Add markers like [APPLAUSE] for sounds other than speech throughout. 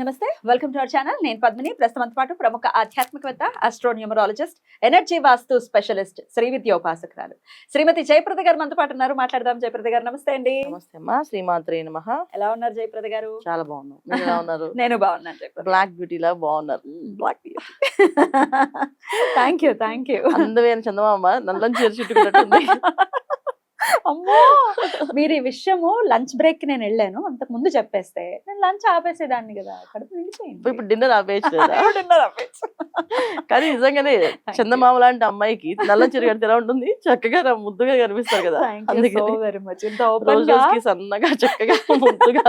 నమస్తే welcome to our channel. నేను పద్మిని. ప్రస్తుతం పాటు ప్రముఖ ఆధ్యాత్మికవేత్త astronumerologist energy vastu specialist Shri Vidya ఉపాసకురాలు. శ్రీమతి జయప్రద గారు మనతో పాటు ఉన్నారు. మాట్లాడదాం. జయప్రద గారు నమస్తే అండి. నమస్తే అమ్మా. శ్రీమాత్రే నమ. ఎలా ఉన్నారు జయప్రద గారు? చాలా బాగున్నాం. మీరు ఎలా ఉన్నారు? [LAUGHS] నేను బాగున్నాను బ్లాక్ బ్యూటీ లా బాగున్నారు. Black thank you thank you అందమైన చందమామ. నల్లని చీర చుట్టుకున్నట్టుంది. [LAUGHS] అమ్మో! మీరు ఈ విషయము లంచ్ బ్రేక్ నేను వెళ్ళాను. అంతకు ముందు చెప్పేస్తే నేను లంచ్ ఆపేసేదాన్ని కదా. కడుపు నిండిపోయింది. ఇప్పుడు డిన్నర్ ఆపేయచ్చు dinner ఆపేయచ్చు. కానీ నిజంగానే చందమామ లాంటి అమ్మాయికి నల్ల చీర కడితే ఎలా ఉంటుంది? చక్కగా ముద్దుగా కనిపిస్తారు కదా. రోజు గా రోజుకి సన్నగా చక్కగా ముద్దుగా.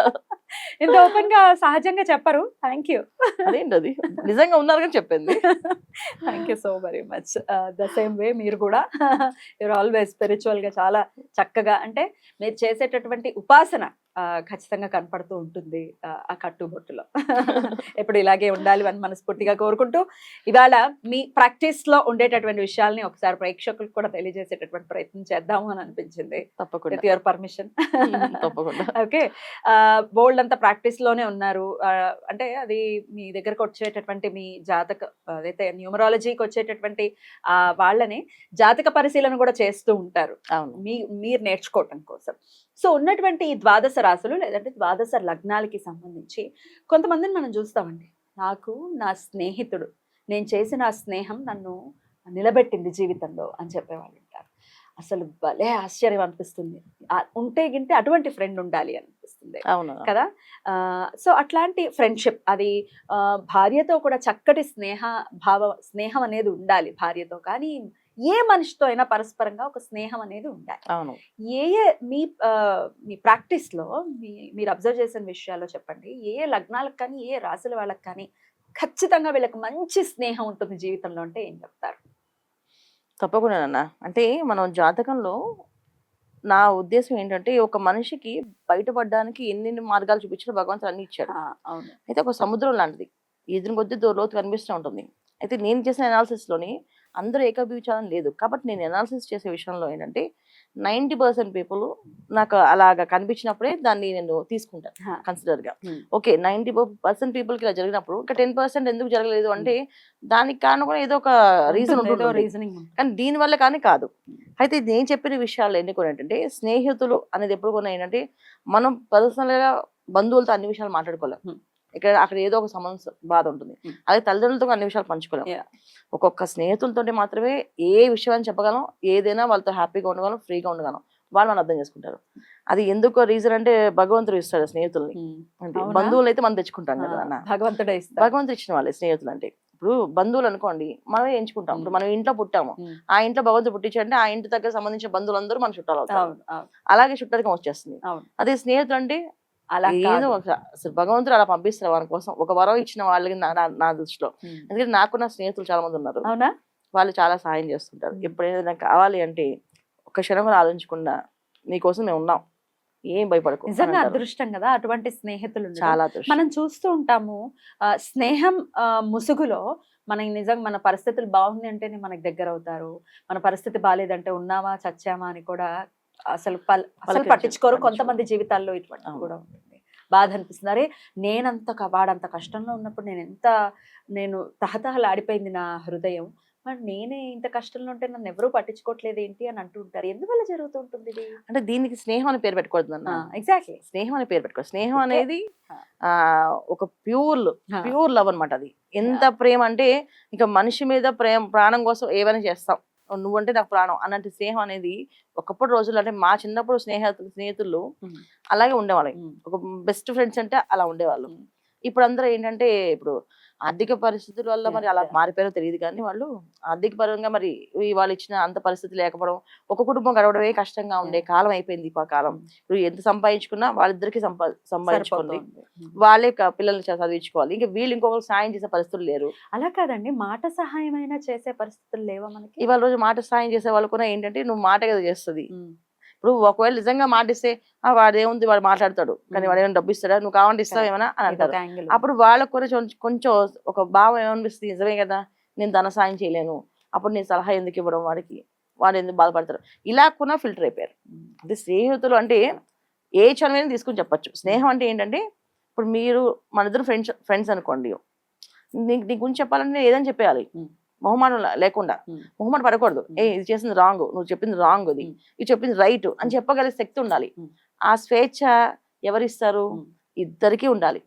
ఇంత ఓపెన్గా సహజంగా చెప్పరు. థ్యాంక్ యూ అదేంటి అది నిజంగా ఉన్నారు కానీ చెప్పింది. Thank you so very much the same way మీరు కూడా. యూర్ ఆల్వేస్ స్పిరిచువల్గా చాలా చక్కగా అంటే మీరు చేసేటటువంటి ఉపాసన ఖచ్చితంగా కనపడుతూ ఉంటుంది ఆ, కట్టుబొట్టులో. ఎప్పుడు ఇలాగే ఉండాలి అని మనస్ఫూర్తిగా కోరుకుంటూ ఇవాళ మీ ప్రాక్టీస్లో ఉండేటటువంటి విషయాల్ని ఒకసారి ప్రేక్షకులకు కూడా తెలియజేసేటటువంటి ప్రయత్నం చేద్దాము అని అనిపించింది. తప్పకుండా. Your permission. తప్పకుండా. ఓకే. బోల్డ్ అంతా ప్రాక్టీస్లోనే ఉన్నారు అంటే అది మీ దగ్గరకు వచ్చేటటువంటి మీ జాతక అదైతే న్యూమరాలజీకి వచ్చేటటువంటి ఆ వాళ్ళని జాతక పరిశీలన కూడా చేస్తూ ఉంటారు. మీ మీరు నేర్చుకోవటం కోసం. సో ఉన్నటువంటి ఈ ద్వాదశ రాశులు లేదంటే ద్వాదశ లగ్నాలకి సంబంధించి కొంతమందిని మనం చూస్తామండి. నాకు నా స్నేహితుడు నేను చేసిన ఆ స్నేహం నన్ను నిలబెట్టింది జీవితంలో అని చెప్పేవాళ్ళు ఉంటారు. అసలు భలే ఆశ్చర్యం అనిపిస్తుంది. ఉంటే గింటే అటువంటి ఫ్రెండ్ ఉండాలి అనిపిస్తుంది అవును. కదా? సో అట్లాంటి ఫ్రెండ్షిప్ అది భార్యతో కూడా చక్కటి స్నేహ భావ స్నేహం అనేది ఉండాలి భార్యతో. కానీ ఏ మనిషితో అయినా పరస్పరంగా ఒక స్నేహం అనేది ఉండాలి. అవును. ఏ ఏ మీ మీ ప్రాక్టీస్లో మీ మీరు అబ్జర్వ్ చేసిన విషయాల్లో చెప్పండి. ఏ ఏ లగ్నాలకు కానీ ఏ రాశుల వాళ్ళకి కానీ ఖచ్చితంగా వీళ్ళకి మంచి స్నేహం ఉంటుంది జీవితంలో అంటే ఏం చెప్తారు? తప్పకుండా నాన్న. అంటే మనం జాతకంలో నా ఉద్దేశం ఏంటంటే ఒక మనిషికి బయటపడడానికి ఎన్నెన్ని మార్గాలు చూపించిన భగవంతుడు అన్ని ఇచ్చాడు. అయితే ఒక సముద్రం లాంటిది. ఎదురు కొద్ది లోతు కనిపిస్తూ ఉంటుంది. అయితే నేను చేసిన analysis లోని అందరూ ఏకీభవించాలని లేదు. కాబట్టి నేను అనాలిసిస్ చేసే విషయంలో ఏంటంటే నైంటీ పర్సెంట్ పీపుల్ నాకు అలాగా కనిపించినప్పుడే దాన్ని నేను తీసుకుంటాను. కన్సిడర్గా. ఓకే నైంటీ పర్సెంట్ పీపుల్కి ఇలా జరిగినప్పుడు ఇంకా టెన్ పర్సెంట్ ఎందుకు జరగలేదు అంటే దానికి కారణం కూడా ఏదో ఒక రీజన్ రీజనింగ్ కానీ దీని వల్ల కానీ కాదు. అయితే నేను చెప్పిన విషయాలు ఎన్ని కూడా ఏంటంటే స్నేహితులు అనేది ఎప్పుడు కూడా ఏంటంటే మనం పర్సనల్గా బంధువులతో అన్ని విషయాలు మాట్లాడుకోలేం. Hmm. ఇక్కడ అక్కడ ఏదో ఒక సమస్య బాధ ఉంటుంది. అదే తల్లిదండ్రులతో అన్ని విషయాలు పంచుకోలేం. ఒక్కొక్క స్నేహితులతో మాత్రమే ఏ విషయం అని చెప్పగలం ఏదైనా వాళ్ళతో హ్యాపీగా ఉండగలం ఫ్రీగా ఉండగలం వాళ్ళు మనం అర్థం చేసుకుంటారు. అది ఎందుకో రీజన్ అంటే భగవంతుడు ఇస్తాడు స్నేహితుల్ని? బంధువులు అయితే మనం తెచ్చుకుంటాం కదా భగవంతుడే భగవంతుడు ఇచ్చిన వాళ్ళే స్నేహితులు అంటే ఇప్పుడు బంధువులు అనుకోండి మనమే ఎంచుకుంటాం. ఇప్పుడు మనం ఇంట్లో పుట్టాము. ఆ ఇంట్లో భగవంతుడు పుట్టించంటే ఆ ఇంటి దగ్గర సంబంధించిన బంధువులందరూ మన చుట్టాలు అవుతారు. అలాగే చుట్టాలకం వచ్చేస్తుంది. అదే స్నేహితులు అంటే అలా ఏదో అసలు భగవంతుడు అలా పంపిస్తారు వాళ్ళ కోసం ఒక వరం ఇచ్చిన వాళ్ళకి నా- దృష్టిలో. ఎందుకంటే నాకు నా స్నేహితులు చాలా మంది ఉన్నారు అవునా వాళ్ళు చాలా సహాయం చేస్తుంటారు. ఎప్పుడైనా నాకు కావాలి అంటే ఒక క్షణం కూడా ఆలోచించకుండా నీకోసం మేము ఉన్నాం ఏం భయపడకు నిజంగా. అదృష్టం కదా అటువంటి స్నేహితులు. చాలా. మనం చూస్తూ ఉంటాము ఆ, స్నేహం ముసుగులో మనకి నిజంగా మన పరిస్థితులు బాగుంది అంటేనే మనకి దగ్గర అవుతారు మన పరిస్థితి బాగాలేదంటే ఉన్నామా చచ్చామా అని కూడా అసలు పల్- అసలు పట్టించుకోరు. కొంతమంది జీవితాల్లో ఇటువంటి. కూడా ఉంటుంది బాధ అనిపిస్తుంది అరే నేనంత వాడంత కష్టంలో ఉన్నప్పుడు నేను ఎంత నేను తహతహలాడిపోయింది నా హృదయం. మరి నేనే ఇంత కష్టంలో ఉంటే నన్ను ఎవరూ పట్టించుకోవట్లేదు ఏంటి అని అంటూ ఉంటారు. ఎందువల్ల జరుగుతుంటుంది ఇది? అంటే దీనికి స్నేహం అని పేరు పెట్టకూడదు అన్న ఎగ్జాక్ట్లీ స్నేహం అని పేరు పెట్టుకో స్నేహం. అనేది ఒక ప్యూర్ ప్యూర్ లవ్ అన్నమాట అది. ఎంత ప్రేమ అంటే ఇక మనిషి మీద ప్రేమ ప్రాణం కోసం ఏమైనా చేస్తాం. నువ్వంటే నాకు ప్రాణం అన్నట్టు స్నేహం అనేది ఒకప్పుడు రోజులు అంటే మా చిన్నప్పుడు స్నేహ స్నేహితులు. అలాగే ఉండేవాళ్ళం. ఒక బెస్ట్ ఫ్రెండ్స్ అంటే అలా ఉండేవాళ్ళు. ఇప్పుడు అందరూ ఏంటంటే ఇప్పుడు ఆర్థిక పరిస్థితుల వల్ల మరి అలా. మారిపోయారో తెలియదు కానీ వాళ్ళు ఆర్థిక పరంగా మరి వాళ్ళు ఇచ్చిన అంత పరిస్థితి లేకపోవడం ఒక కుటుంబం గడవడమే కష్టంగా ఉండే కాలం అయిపోయింది ఆ కాలం. ఇప్పుడు ఎంత సంపాదించుకున్నా వాళ్ళిద్దరికి సంపా సంపాదించుకోండి. సరిపోతుంది. వాళ్ళే పిల్లల్ని చదివించుకోవాలి. ఇంకా వీళ్ళు ఇంకొకరు సాయం చేసే పరిస్థితులు లేరు. అలా కాదండి. మాట సహాయం అయినా చేసే పరిస్థితులు లేవా మనకి? ఇవాళ రోజు మాట సాయం చేసే వాళ్ళు కూడా ఏంటంటే నువ్వు మాట కదా చేస్తుంది. ఉమ్. ఇప్పుడు ఒకవేళ నిజంగా మాట ఇస్తే "ఆ, వాడు ఏముంది వాడు మాట్లాడతాడు. కానీ. వాడు ఏమైనా డబ్బు ఇస్తాడా? నువ్వు కావాలంటే ఇస్తావు. ఏమైనా? అని అంటారు. అప్పుడు వాళ్ళకు కూడా కొంచెం- ఒక భావం ఏమనిపిస్తుంది? నిజమే కదా నేను ధన సాయం చేయలేను. అప్పుడు నేను సలహా ఎందుకు ఇవ్వడం వాడికి? వాడు ఎందుకు బాధపడతారు ఇలా కూడా ఫిల్టర్ అయిపోయారు. అంటే స్నేహితులు అంటే ఏ చనువైనా తీసుకుని చెప్పొచ్చు. స్నేహం అంటే ఏంటంటే ఇప్పుడు మీరు మన ఇద్దరు ఫ్రెండ్స్ ఫ్రెండ్స్ అనుకోండి. నీకు నీ గురించి చెప్పాలంటే నేను ఏదని చెప్పేయాలి. లే- లేకుండా. మొహమాట పడకూడదు ఏ ఇది చేసింది రాంగ్ నువ్వు చెప్పింది రాంగ్ ఇది. ఇది చెప్పింది రైట్ అని చెప్పగలిగే శక్తి ఉండాలి. ఆ స్వేచ్ఛ ఎవరిస్తారు. ఇద్దరికి ఉండాలి.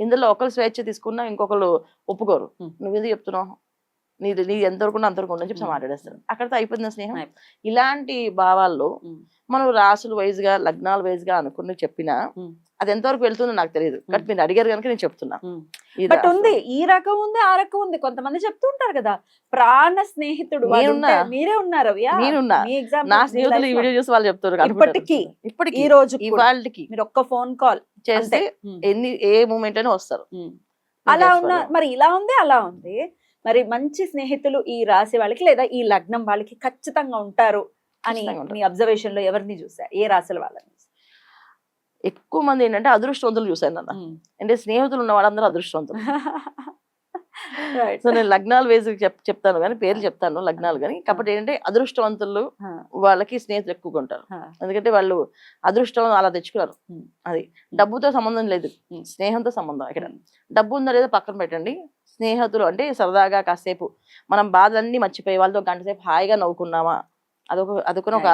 ఇందులో ఒకరు స్వేచ్ఛ తీసుకున్నా ఇంకొకరు ఒప్పుకోరు. నువ్వు ఎందుకు చెప్తున్నావు నీది నీ ఎంతవరకు అంతవరకు ఉండని చెప్పి. మాట్లాడేస్తారు అక్కడితో అయిపోయింది స్నేహం. ఇలాంటి భావాల్లో. మనం రాసులు వైజ్గా లగ్నాల వైజ్గా అనుకుని చెప్పినా. అది ఎంతవరకు వెళ్తుందో నాకు తెలియదు బట్ మీరు అడిగారు కనుక నేను చెప్తున్నా బట్. ఉంది ఈ రకం ఉంది ఆ రకం ఉంది కొంతమంది చెప్తూ ఉంటారు కదా ప్రాణ స్నేహితుడు మీరే ఉన్నారు నేనున్నా. నా స్నేహితులు ఈ. వీడియో చూసి వాళ్ళు చెప్తారు. ఇప్పటికీ ఇప్పటికి ఈ రోజు ఇవాళకి మీరు ఒక్క ఫోన్ కాల్ చేస్తే ఎన్ని ఏ మూమెంట్ అయినా వస్తారు అలా ఉన్న. మరి ఇలా ఉంది అలా ఉంది మరి మంచి స్నేహితులు ఈ రాశి వాళ్ళకి లేదా ఈ లగ్నం వాళ్ళకి ఖచ్చితంగా ఉంటారు అని. మీ అబ్జర్వేషన్లో ఎవరిని చూసా ఏ రాశుల వాళ్ళని? ఎక్కువ మంది ఏంటంటే అదృష్టవంతులు చూశాను అన్న. అంటే స్నేహితులు ఉన్న వాళ్ళందరూ అదృష్టవంతులు. [LAUGHS] సో నేను లగ్నాలు వేసి చెప్ చెప్తాను కానీ పేర్లు చెప్తాను లగ్నాలు కానీ. కాబట్టి ఏంటంటే అదృష్టవంతులు వాళ్ళకి స్నేహితులు ఎక్కువగా ఉంటారు. ఎందుకంటే వాళ్ళు అదృష్టం అలా తెచ్చుకున్నారు. అది డబ్బుతో సంబంధం లేదు. స్నేహంతో సంబంధం ఇక్కడ. డబ్బు ఉందో లేదో పక్కన పెట్టండి. స్నేహితులు అంటే సరదాగా కాసేపు మనం బాధలన్నీ మర్చిపోయి వాళ్ళతో గంట సేపు హాయిగా నవ్వుకున్నామా? అదొక అదొక ఒక.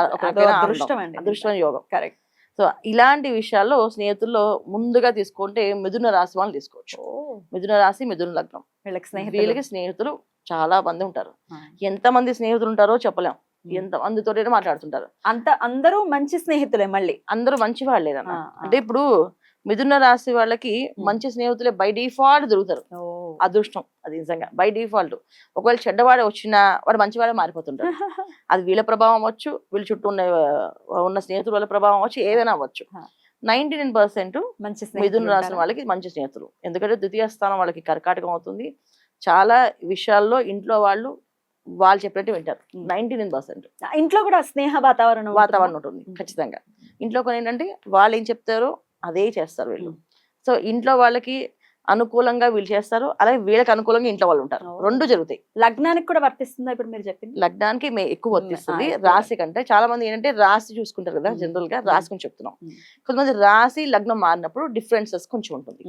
అదృష్టం యోగం. కరెక్ట్ సో ఇలాంటి విషయాల్లో స్నేహితుల్లో ముందుగా తీసుకుంటే మిథున రాశి వాళ్ళని తీసుకోవచ్చు. మిథున రాశి మిథున లగ్నం. వీళ్ళకి స్నేహితులు. వీళ్ళకి స్నేహితులు చాలా మంది ఉంటారు. ఎంత మంది స్నేహితులు ఉంటారో చెప్పలేం. ఎంత మందితో మాట్లాడుతుంటారు. అంత అందరూ మంచి స్నేహితులే మళ్ళీ. అందరూ మంచి వాళ్ళేదన్న. అంటే ఇప్పుడు మిథున రాశి వాళ్ళకి మంచి స్నేహితులే బై డిఫాల్ట్ దొరుకుతారు. అదృష్టం. అది నిజంగా. బై డిఫాల్ట్ ఒకవేళ చెడ్డవాడు వచ్చినా వాడు మంచివాడే మారిపోతుంటాడు. [LAUGHS] అది వీళ్ళ ప్రభావం అవ్వచ్చు వీళ్ళ చుట్టూ ఉన్న ఉన్న స్నేహితుల వల్ల ప్రభావం అవ్వచ్చు ఏదైనా అవ్వచ్చు. నైన్టీ నైన్ పర్సెంట్ మంచి మిథున స్నేహితులు రాసిన? వాళ్ళకి మంచి స్నేహితులు. ఎందుకంటే ద్వితీయ స్థానం వాళ్ళకి కర్కాటకం అవుతుంది. చాలా విషయాల్లో ఇంట్లో వాళ్ళు వాళ్ళు చెప్పినట్టు వింటారు. Ninety nine percent. ఇంట్లో కూడా స్నేహ వాతావరణం వాతావరణం ఉంటుంది. ఖచ్చితంగా. ఇంట్లో కొన్ని ఏంటంటే వాళ్ళు ఏం చెప్తారో అదే చేస్తారు వీళ్ళు. సో ఇంట్లో వాళ్ళకి అనుకూలంగా వీళ్ళు చేస్తారు అలాగే వీళ్ళకి అనుకూలంగా ఇంట్లో వాళ్ళు ఉంటారు. రెండు జరుగుతాయి లగ్నానికి కూడా వర్తిస్తుందా ఇప్పుడు మీరు చెప్పింది లగ్నానికి ఎక్కువ. వర్తిస్తుంది. రాశి కంటే చాలా మంది ఏంటంటే రాశి చూసుకుంటారు కదా. జనరల్గా. రాశి గురించి చెప్తున్నాం. కొంతమంది రాశి లగ్నం మారినప్పుడు డిఫరెన్సెస్ కొంచెం ఉంటుంది.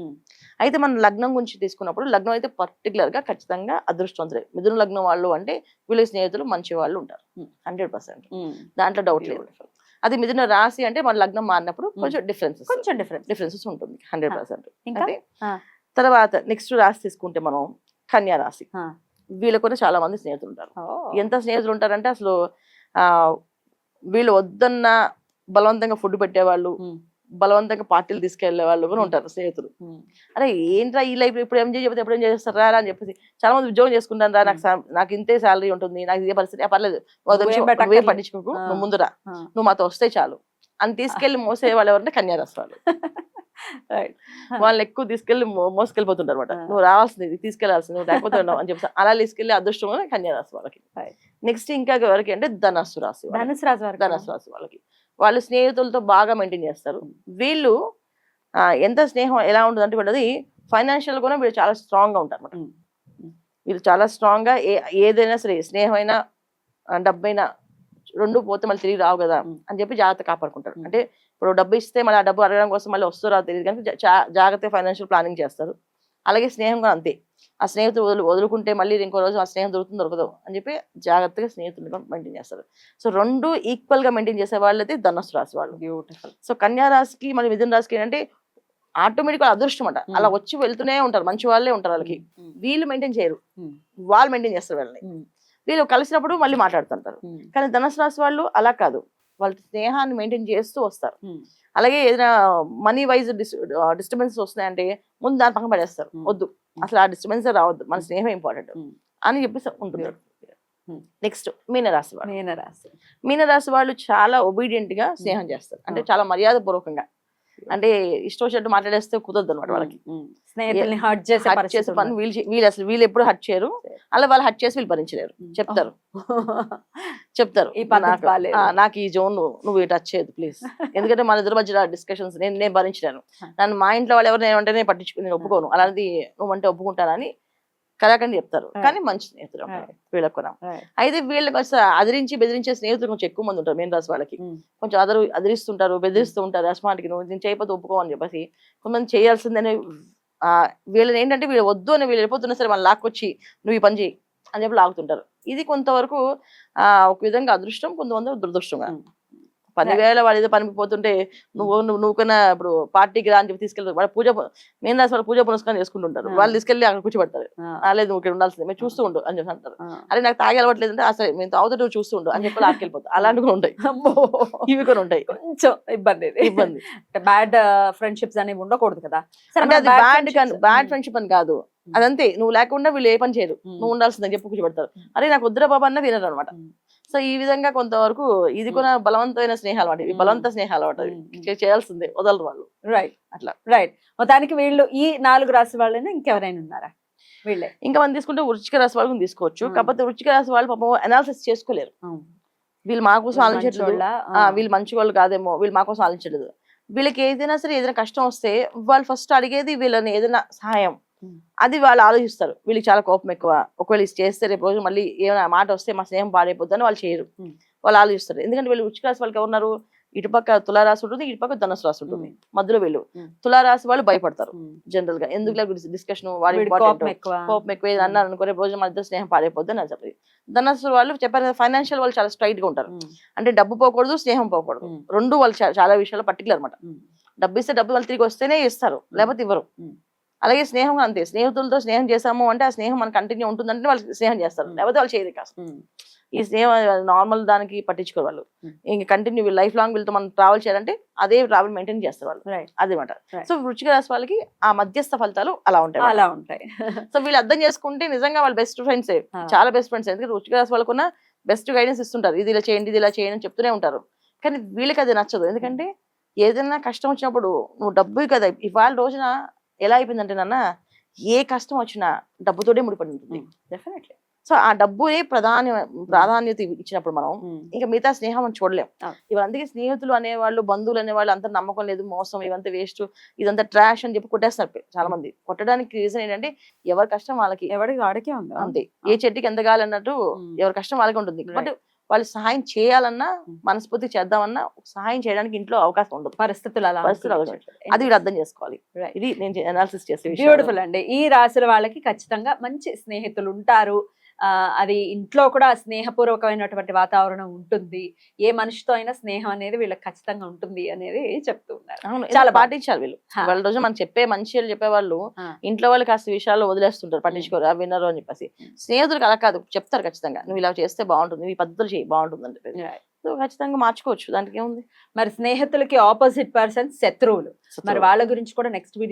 అయితే మనం లగ్నం గురించి తీసుకున్నప్పుడు లగ్నం అయితే పర్టికులర్గా ఖచ్చితంగా అదృష్టవంతులే మిథున లగ్నం వాళ్ళు అంటే వీళ్ళ స్నేహితులు మంచి వాళ్ళు ఉంటారు. Hundred percent. దాంట్లో డౌట్ లేదు. అది మిథున రాశి అంటే మన లగ్నం మారినప్పుడు. కొంచెం డిఫరెన్సెస్ కొంచెం డిఫరెన్స్ డిఫరెన్సెస్ ఉంటుంది హండ్రెడ్ పర్సెంట్. తర్వాత నెక్స్ట్ రాశి తీసుకుంటే మనం కన్యా రాశి ఆ. వీళ్ళకు కూడా చాలా మంది స్నేహితులు ఉంటారు. ఎంత స్నేహితులు ఉంటారంటే అసలు ఆ వీళ్ళు వద్దన్న బలవంతంగా ఫుడ్ పెట్టేవాళ్ళు. బలవంతంగా పార్టీలు తీసుకెళ్ళే వాళ్ళు కూడా ఉంటారు స్నేహితులు. అరే ఏంట్రా ఈ లైఫ్ ఇప్పుడు ఏం చెప్తే ఎప్పుడు ఏం చేస్తారా అని చెప్పేసి చాలా మంది ఉద్యోగం చేసుకుంటాను రా నాకు నాకు ఇంతే శాలరీ ఉంటుంది నాకు ఇదే పరిస్థితి పర్లేదు నువ్వేం. పట్టించుకోకు. నువ్వు ముందురా. నువ్వు మాతో వస్తే చాలు అని తీసుకెళ్ళి మోసే వాళ్ళు ఎవరంటే కన్యారాశి వాళ్ళు Right. వాళ్ళు ఎక్కువ తీసుకెళ్ళి మో- మోసుకెళ్ళిపోతుంటారు అనమాట. నువ్వు రావాల్సింది తీసుకెళ్ళాల్సింది నువ్వు లేకపోతే ఉండవు అని చెప్పి అలా తీసుకెళ్ళి అదృష్టం కన్యారాశి వాళ్ళకి. నెక్స్ట్ ఇంకా ఎవరికి అంటే ధనస్సు రాశి వాళ్ళకి. ధనుసు రాశి వారికి ధనస్సు రాశి వాళ్ళకి వాళ్ళు స్నేహితులతో బాగా మెయింటైన్ చేస్తారు వీళ్ళు ఎంత స్నేహం ఎలా ఉంటుంది అంటే వీళ్ళది ఫైనాన్షియల్ కూడా వీళ్ళు చాలా స్ట్రాంగ్గా ఉంటారు. ఉమ్. వీళ్ళు చాలా స్ట్రాంగ్గా ఏదైనా సరే స్నేహమైనా డబ్బైనా రెండు పోతే మళ్ళీ తిరిగి రావు కదా. అని చెప్పి జాగ్రత్త కాపాడుకుంటారు. అంటే ఇప్పుడు డబ్బు ఇస్తే మళ్ళీ ఆ డబ్బు అడగడం కోసం మళ్ళీ వస్తారో తెలియదు కానీ జాగ్రత్తగా ఫైనాన్షియల్ ప్లానింగ్ చేస్తారు. అలాగే స్నేహం కూడా అంతే. ఆ స్నేహితులు వదులు వదులుకుంటే మళ్ళీ ఇంకో రోజు ఆ స్నేహం దొరుకుతుంది దొరకదు అని చెప్పి జాగ్రత్తగా స్నేహితులు మెయింటైన్ చేస్తారు. సో రెండు ఈక్వల్గా మెయింటైన్ చేసే వాళ్ళైతే ధనస్సు రాశి వాళ్ళు. బ్యూటిఫుల్ సో కన్యా రాశికి మరి మిథున రాశికి ఏంటంటే ఆటోమేటిక్ అదృష్టం అంట. Hmm. అలా వచ్చి వెళ్తూనే ఉంటారు. మంచి వాళ్ళే ఉంటారు వాళ్ళకి. వీళ్ళు మెయింటైన్ చేయరు. Hmm. వాళ్ళు మెయింటైన్ చేస్తారు వాళ్ళని. వీళ్ళు కలిసినప్పుడు మళ్ళీ మాట్లాడుతుంటారు. కానీ ధనుసు రాశి వాళ్ళు అలా కాదు. వాళ్ళ స్నేహాన్ని మెయింటైన్ చేస్తూ వస్తారు. అలాగే ఏదైనా మనీ వైజ్ డిస్టర్బెన్స్ వస్తున్నాయంటే ముందు దాని పక్కన పడేస్తారు. వద్దు. అసలు ఆ డిస్టర్బెన్స్ రావద్దు. మన స్నేహం ఇంపార్టెంట్. అని చెప్పేసి ఉంటుంది. ఉమ్. నెక్స్ట్ మీనరాశి వాళ్ళు. మీనరాశి. మీనరాశి వాళ్ళు చాలా ఒబీడియంట్గా స్నేహం చేస్తారు. అంటే చాలా మర్యాద పూర్వకంగా అంటే ఇష్టం వచ్చినట్టు మాట్లాడేస్తే కుదరదు అనమాట వాళ్ళకి. ఉమ్. స్నేహితుల్ని హర్ట్ చేసే పరిస్థితి చేసే పని వీళ్ళు వీళ్ళు అసలు వీళ్ళు ఎప్పుడు హట్ చేయరు. అలా వాళ్ళు హట్ చేసి వీళ్ళు భరించలేరు. ఉమ్. చెప్తారు. [LAUGHS] చెప్తారు. నాకు- ఈ జోన్ నువ్వు టచ్ చేయదు ప్లీజ్ ఎందుకంటే మన ఇద్దరు మధ్య డిస్కషన్స్ నేను నేను భరించలేను. నన్ను మా ఇంట్లో వాళ్ళు ఎవరు నేను అంటే నేను పట్టించుకు నేను ఒప్పుకోను. అలాంటి నువ్వు అంటే ఒప్పుకుంటానని కరాకండి చెప్తారు. కానీ మంచి స్నేహితులు. వీళ్ళకు కూడా. అయితే వీళ్ళకి వచ్చి అదిరించి బెదిరించే స్నేహితులు కొంచెం ఎక్కువ మంది ఉంటారు మెయిన్ రాసి వాళ్ళకి ఉమ్. కొంచెం అదరు అదిరిస్తుంటారు బెదిరిస్తూ ఉంటారు అస్మాటికి నువ్వు నేను చేయకపోతే ఒప్పుకో అని చెప్పేసి కొంతమంది చేయాల్సిందని ఆ, వీళ్ళని ఏంటంటే వీళ్ళు వద్దు అని వీళ్ళు వెళ్ళిపోతున్నా సరే వాళ్ళు లాక్కొచ్చి నువ్వు ఈ పని చేయి అని చెప్పి లాగుతుంటారు ఇది కొంతవరకు ఆ, ఒక విధంగా అదృష్టం కొంతమంది దురదృష్టం వేళ వాళ్ళు ఏదో పనికి పోతుంటే నువ్వు నువ్వు నువ్వు కన్నా ఇప్పుడు పార్టీకి రా అని చెప్పి తీసుకెళ్తారు వాళ్ళ పూజ మెయిన్ రాసి వాళ్ళు పూజ పునస్కారం చేసుకుంటుంటారు. వాళ్ళు తీసుకెళ్ళి అక్కడ కూర్చోబెడతారు ఆ. "ఆ, లేదు నువ్వు ఇక్కడ ఉండాల్సిందే మేము చూస్తూ ఉండు అని చెప్పి అంటారు. అరే నాకు తాగే అలవాట్లేదు అంటే అసలు మేము తాగుతూ చూస్తూ ఉండు అని చెప్పి లాక్కెళ్ళిపోతారు అలాంటివి కూడా ఉంటాయి అమ్మో. ఇవి కూడా ఉంటాయి కొంచెం ఇబ్బంది ఇబ్బంది బ్యాడ్ ఫ్రెండ్షిప్స్ అనేవి ఉండకూడదు కదా సరే, అంటే అది బ్యాడ్ బ్యాడ్. ఫ్రెండ్షిప్ అని కాదు అదంతే నువ్వు లేకుండా వీళ్ళు ఏ పని చేయరు. నువ్వు ఉండాల్సిందని చెప్పి కూర్చోబెడతారు. అరే నాకు వద్దురా బాబా అన్న వినరు అనమాట. సో ఈ విధంగా కొంతవరకు ఇది కూడా బలవంతమైన స్నేహాలు ఇవి ఉమ్. బలవంత స్నేహాలు ఉమ్. చే- చేయాల్సిందే. వదలరు వాళ్ళు. రైట్ అట్లా. రైట్ మొత్తానికి వీళ్ళు ఈ నాలుగు రాశి వాళ్ళైనా ఇంకెవరైనా ఉన్నారా? వీళ్ళే. ఇంకా మనం తీసుకుంటే వృచ్చిక రాశి వాళ్ళని తీసుకోవచ్చు. కాకపోతే వృచ్చిక రాశి వాళ్ళు పాపం అనాలిసిస్ చేసుకోలేరు. వీళ్ళు మా కోసం ఆలోచించట్లేదు. వీళ్ళు మంచి వాళ్ళు కాదేమో. వీళ్ళు మా కోసం ఆలోచించలేదు వీళ్ళకి ఏదైనా సరే ఏదైనా కష్టం వస్తే వాళ్ళు ఫస్ట్ అడిగేది వీళ్ళని ఏదైనా సహాయం. అది వాళ్ళు ఆలోచిస్తారు. వీళ్ళకి చాలా కోపం ఎక్కువ. ఒకవేళ చేస్తే రేపు రోజు మళ్ళీ ఏమైనా మాట వస్తే మా స్నేహం పాడైపోద్దని వాళ్ళు చేయరు. వాళ్ళు ఆలోచిస్తారు. ఎందుకంటే వీళ్ళు వృచ్చిక రాశి వాళ్ళకి ఎవరున్నారు? ఇటుపక్క తులారాశి ఉంటుంది ఇటుపక్క ధనుసు రాశి ఉంటుంది. మధ్యలో వీళ్ళు. తులారాశి వాళ్ళు భయపడతారు. జనరల్గా ఎందుకు డిస్కషన్ వాడి. కోపం ఎక్కువ. కోపం ఎక్కువ. ఏది అన్నారు అనుకో రేపు రోజు ఇద్దరు స్నేహం పాడైపోద్ది అని చెప్పి ధనస్సు వాళ్ళు చెప్పారు ఫైనాన్షియల్ వాళ్ళు చాలా స్ట్రైట్గా ఉంటారు. అంటే డబ్బు పోకూడదు స్నేహం పోకూడదు. రెండు వాళ్ళు చాలా విషయాలు పర్టికులర్ అనమాట. డబ్బు ఇస్తే డబ్బు వాళ్ళు తిరిగి వస్తేనే ఇస్తారు. లేకపోతే ఇవ్వరు. అలాగే స్నేహం అంతే. స్నేహితులతో స్నేహం చేసాము అంటే ఆ స్నేహం మనకు కంటిన్యూ ఉంటుందంటే వాళ్ళు స్నేహం చేస్తారు. ఉమ్. లేకపోతే వాళ్ళు చేయరు కాదు ఉమ్. ఈ స్నేహం నార్మల్ దానికి పట్టించుకోరు వాళ్ళు. ఇంక కంటిన్యూ లైఫ్ లాంగ్ వీళ్ళతో మనం ట్రావెల్ చేయాలంటే అదే ట్రావెల్ మెయింటైన్ చేస్తారు వాళ్ళు. అదేమాట. సో వృచ్చిక రాశి వాళ్ళకి ఆ మధ్యస్థ ఫలితాలు అలా ఉంటాయి అలా ఉంటాయి. [LAUGHS] సో వీళ్ళు అర్థం చేసుకుంటే నిజంగా వాళ్ళ బెస్ట్ ఫ్రెండ్స్. చాలా బెస్ట్ ఫ్రెండ్స్ ఎందుకంటే రుచిక రాసి వాళ్ళకున్న బెస్ట్ గైడెన్స్ ఇస్తుంటారు. ఇది ఇలా చేయండి ఇది ఇలా చేయండి అని చెప్తూనే ఉంటారు. కానీ వీళ్ళకి అది నచ్చదు. ఎందుకంటే ఏదైనా కష్టం వచ్చినప్పుడు నువ్వు డబ్బు కదా ఇవాళ రోజున ఎలా అయిపోయిందంటే నాన్న ఏ కష్టం వచ్చినా డబ్బుతోనే ముడిపడి ఉంటుంది డెఫినెట్లీ సో ఆ డబ్బునే ప్రధాన ప్రాధాన్యత ఇచ్చినప్పుడు మనం ఇంకా మిగతా స్నేహం మనం చూడలేం. ఇవాళ అందుకే స్నేహితులు అనేవాళ్ళు బంధువులు అనేవాళ్ళు అంత నమ్మకం లేదు మోసం ఇవంతా వేస్ట్ ఇదంతా ట్రాష్ అని చెప్పి కొట్టేస్తారు చాలా మంది కొట్టడానికి రీజన్ ఏంటంటే ఎవరి కష్టం వాళ్ళకి ఎవరికి వాడికే ఉంది. అంతే. ఏ చెట్టుకి ఎంత కావాలన్నట్టు. ఎవరి కష్టం వాళ్ళకి ఉంటుంది. బట్ వాళ్ళు సహాయం చేయాలన్నా. మనస్ఫూర్తి చేద్దామన్నా సహాయం చేయడానికి ఇంట్లో అవకాశం ఉండదు. పరిస్థితులు అలా పరిస్థితులు అది అర్థం చేసుకోవాలి. ఇది నేను అనాలిసిస్ చేసే బ్యూటిఫుల్ అండి. ఈ రాశుల వాళ్ళకి ఖచ్చితంగా మంచి స్నేహితులు ఉంటారు. అది ఇంట్లో కూడా స్నేహపూర్వకమైనటువంటి వాతావరణం ఉంటుంది. ఏ మనిషితో అయినా స్నేహం అనేది వీళ్ళకి ఖచ్చితంగా ఉంటుంది అనేది చెప్తూ ఉన్నారు. అవును చాలా. పాటించాలి వీళ్ళు. వాళ్ళ రోజు మనం చెప్పే మంచి వాళ్ళు చెప్పే వాళ్ళు ఆ. ఇంట్లో వాళ్ళు కాస్త విషయాల్లో వదిలేస్తుంటారు. పట్టించుకోరు అవి వినరు అని చెప్పేసి. స్నేహితులకు అలా కాదు చెప్తారు ఖచ్చితంగా. నువ్వు ఇలా చేస్తే బాగుంటుంది ఈ పద్ధతులు చేయి బాగుంటుంది అని చెప్పేసి. సో ఖచ్చితంగా మార్చుకోవచ్చు. దానికి ఏముంది? మరి స్నేహితులకి ఆపోజిట్ పర్సన్ శత్రువులు. మరి వాళ్ళ గురించి కూడా నెక్స్ట్